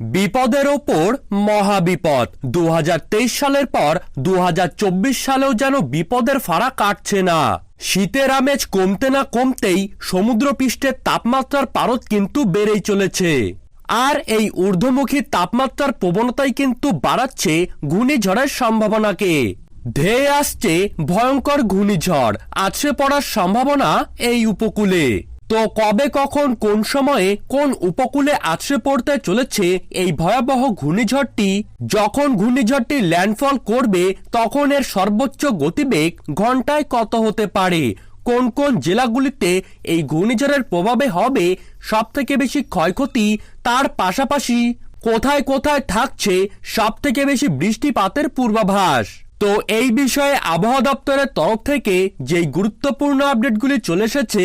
বিপদের ওপর মহাবিপদ। দুহাজার তেইশ সালের পর দুহাজার চব্বিশ সালেও যেন বিপদের ফাড়া কাটছে না। শীতের আমেজ কমতে না কমতেই সমুদ্রপৃষ্ঠের তাপমাত্রার পারদ কিন্তু বেড়েই চলেছে। আর এই ঊর্ধ্বমুখী তাপমাত্রার প্রবণতাই কিন্তু বাড়াচ্ছে ঘূর্ণিঝড়ের সম্ভাবনাকে। ধেয়ে আসছে ভয়ঙ্কর ঘূর্ণিঝড়। আছড়ে পড়ার সম্ভাবনা এই উপকূলে। তো কবে কখন কোন সময়ে কোন উপকূলে আছড়ে পড়তে চলেছে এই ভয়াবহ ঘূর্ণিঝড়টি? যখন ঘূর্ণিঝড়টি ল্যান্ডফল করবে, তখন এর সর্বোচ্চ গতিবেগ ঘন্টায় কত হতে পারে? কোন কোন জেলাগুলিতে এই ঘূর্ণিঝড়ের প্রভাবে হবে সব থেকে বেশি ক্ষয়ক্ষতি? তার পাশাপাশি কোথায় কোথায় থাকছে সব থেকে বেশি বৃষ্টিপাতের পূর্বাভাস? তো এই বিষয়ে আবহাওয়া দপ্তরের তরফ থেকে যেই গুরুত্বপূর্ণ আপডেটগুলি চলে এসেছে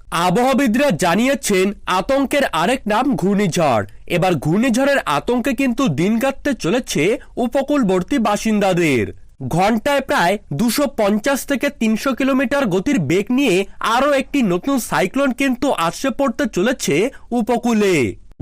আবহাওয়াবিদরা জানিয়েছেন, আতঙ্কের আরেক নাম ঘূর্ণিঝড়। এবার ঘূর্ণিঝড়ের আতঙ্কে কিন্তু দিন কাটতে চলেছে উপকূলবর্তী বাসিন্দাদের। ঘন্টায় প্রায় দুশো পঞ্চাশ থেকে তিনশো কিলোমিটার গতির বেগ নিয়ে আরও একটি নতুন সাইক্লোন কিন্তু আসছে পড়তে চলেছে উপকূলে।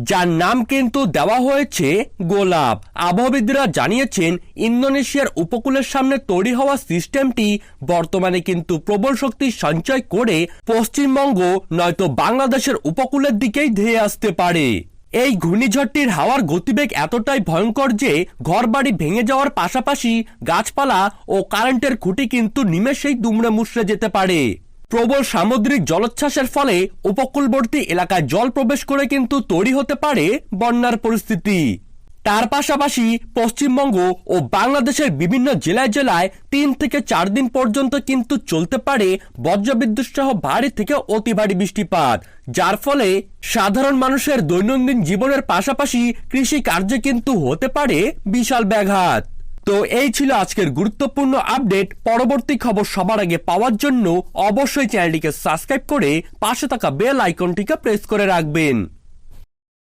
যার নাম কিন্তু দেওয়া হয়েছে গোলাপ। আবহাওয়াবিদরা জানিয়েছেন, ইন্দোনেশিয়ার উপকূলের সামনে তৈরি হওয়া সিস্টেমটি বর্তমানে কিন্তু প্রবল শক্তি সঞ্চয় করে পশ্চিমবঙ্গ, নয়তো বাংলাদেশের উপকূলের দিকেই ধেয়ে আসতে পারে। এই ঘূর্ণিঝড়টির হাওয়ার গতিবেগ এতটাই ভয়ঙ্কর যে ঘরবাড়ি ভেঙে যাওয়ার পাশাপাশি গাছপালা ও কারেন্টের খুঁটি কিন্তু নিমেষেই দুমড়ে মুচড়ে যেতে পারে। প্রবল সামুদ্রিক জলোচ্ছ্বাসের ফলে উপকূলবর্তী এলাকায় জল প্রবেশ করে কিন্তু তৈরি হতে পারে বন্যার পরিস্থিতি। তার পাশাপাশি পশ্চিমবঙ্গ ও বাংলাদেশের বিভিন্ন জেলায় জেলায় তিন থেকে চার দিন পর্যন্ত কিন্তু চলতে পারে বজ্রবিদ্যুৎ সহ ভারী থেকে অতি ভারী বৃষ্টিপাত, যার ফলে সাধারণ মানুষের দৈনন্দিন জীবনের পাশাপাশি কৃষি কার্যে কিন্তু হতে পারে বিশাল ব্যাঘাত। তো এই ছিল আজকের গুরুত্বপূর্ণ আপডেট। পরবর্তী খবর সবার আগে পাওয়ার জন্য অবশ্যই চ্যানেলটিকে সাবস্ক্রাইব করে পাশে থাকা বেল আইকনটিকে প্রেস করে রাখবেন।